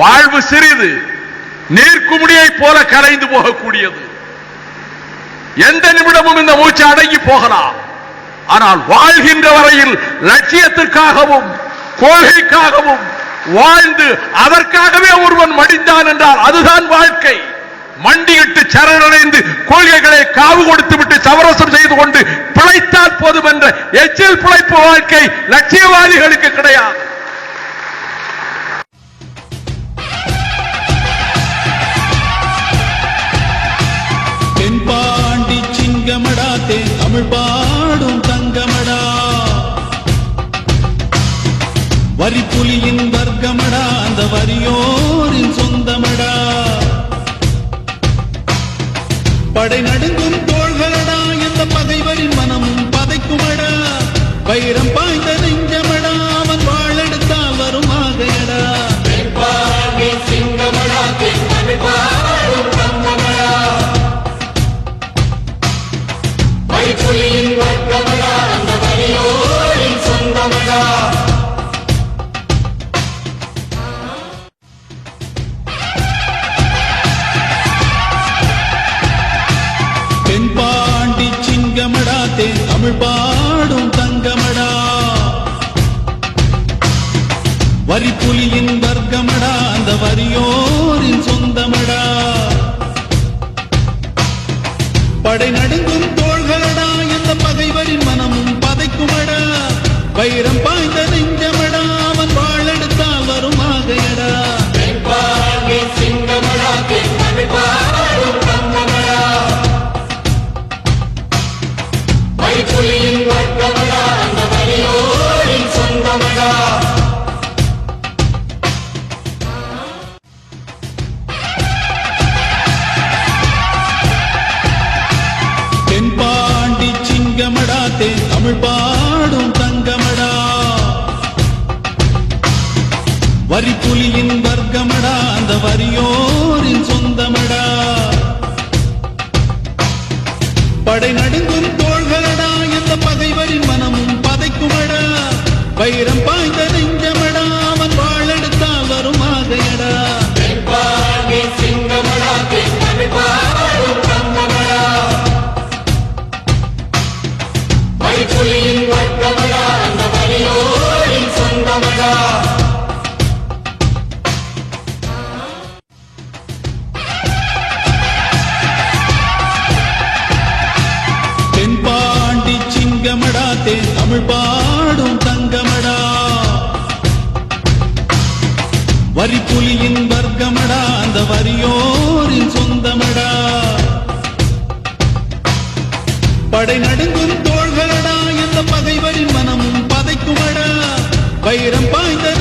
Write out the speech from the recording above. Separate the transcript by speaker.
Speaker 1: வாழ்வு சிறிது நீர்க்குமுடியை போல கரைந்து போகக்கூடியது. எந்த நிமிடமும் இந்த மூச்சு அடங்கி போகலாம். ஆனால் வாழ்கின்ற வரையில் லட்சியத்திற்காகவும் கொள்கைக்காகவும் வாழ்ந்து அதற்காகவே ஒருவன் மடிந்தான் என்றால் அதுதான் வாழ்க்கை. மண்டியிட்டு சரணடைந்து கொள்கைகளை காவு கொடுத்து விட்டு சமரசம் செய்து கொண்டு பிழைத்தால் போதும் என்ற எச்சில் பிழைப்பு வாழ்க்கை லட்சியவாதிகளுக்கு கிடையாது.
Speaker 2: சிங்கமடா தமிழ் பாடும் தங்கமடா. வரிப்புலியின் வர்க்கமடா அந்த வரியோரின் சொந்தமடா. படை நடுங்கும் தோள்களடா எந்த பகைவரின் மனமும் பதைக்குமடா. வைரம் தங்கமடா தேன் தமிழ் பாடும் தங்கமடா. வரி புலியின் வர்க்கமடா அந்த வரியோரின் சொந்தமடா. படை நடுங்கும் தோள்களடா எந்த பகைவரின் மனமும் பதைக்குமடா. வைரம் தென்பாண்டி சிங்கமடா தேன் தமிழ் பாடும் தங்கமடா. வரிப்புலியின் வர்க்கமடா அந்த வரியோ தென்பாண்டி சிங்கமடா தேன் தமிழ் பாடும் தங்கமடா. வரிப்புலியின் வர்க்கமடா அந்த வரியோரின் சொந்தமடா. படை நடுங்கும் பகைவரின் மனமும் பதைக்குமடா. வைரம் பாய்ந்த